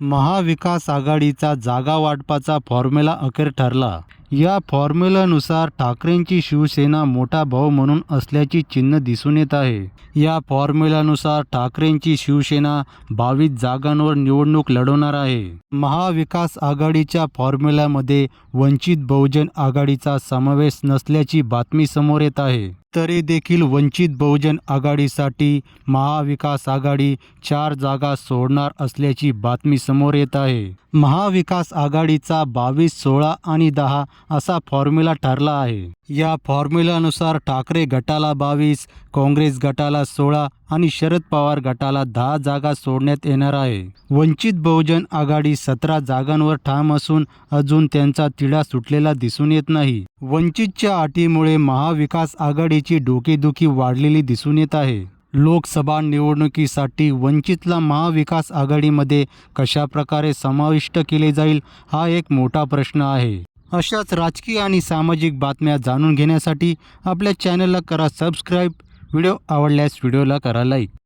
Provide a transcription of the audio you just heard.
महाविकास आघाडीचा जागा वाटपाचा फॉर्म्युला अखेर ठरला. या फॉर्म्युलानुसार ठाकरेंची शिवसेना मोठा भाऊ म्हणून असल्याची चिन्ह दिसून येत आहे. या फॉर्म्युलानुसार ठाकरेंची शिवसेना बावीस जागांवर निवडणूक लढवणार आहे. महाविकास आघाडीच्या फॉर्म्युल्यामध्ये वंचित बहुजन आघाडीचा समावेश नसल्याची बातमी समोर येत आहे. तरी देखील वंचित बहुजन आघाडीसाठी महाविकास आघाडी चार जागा सोडणार असल्याची बातमी समोर येत आहे. महाविकास आघाडीचा बावीस सोळा आणि दहा असा फॉर्म्युला ठरला आहे. या फॉर्म्युल्यानुसार ठाकरे गटाला बावीस काँग्रेस गटाला सोळा आणि शरद पवार गटाला दहा जागा सोडण्यात येणार आहे. वंचित बहुजन आघाडी सतरा जागांवर ठाम असून अजून त्यांचा तिढा सुटलेला दिसून येत नाही. वंचितच्या अटीमुळे महाविकास आघाडी जनतेची डोकेदुखी वाढलेली दिसून येत आहे. लोकसभा निवडणुकीसाठी वंचितला महाविकास आघाडीमध्ये कशा प्रकारे समाविष्ट केले जाईल हा एक मोठा प्रश्न आहे. अशाच राजकीय आणि सामाजिक बातम्या जाणून घेण्यासाठी आपल्या चॅनलला करा सबस्क्राईब. व्हिडिओ आवडल्यास व्हिडिओला करा लाईक.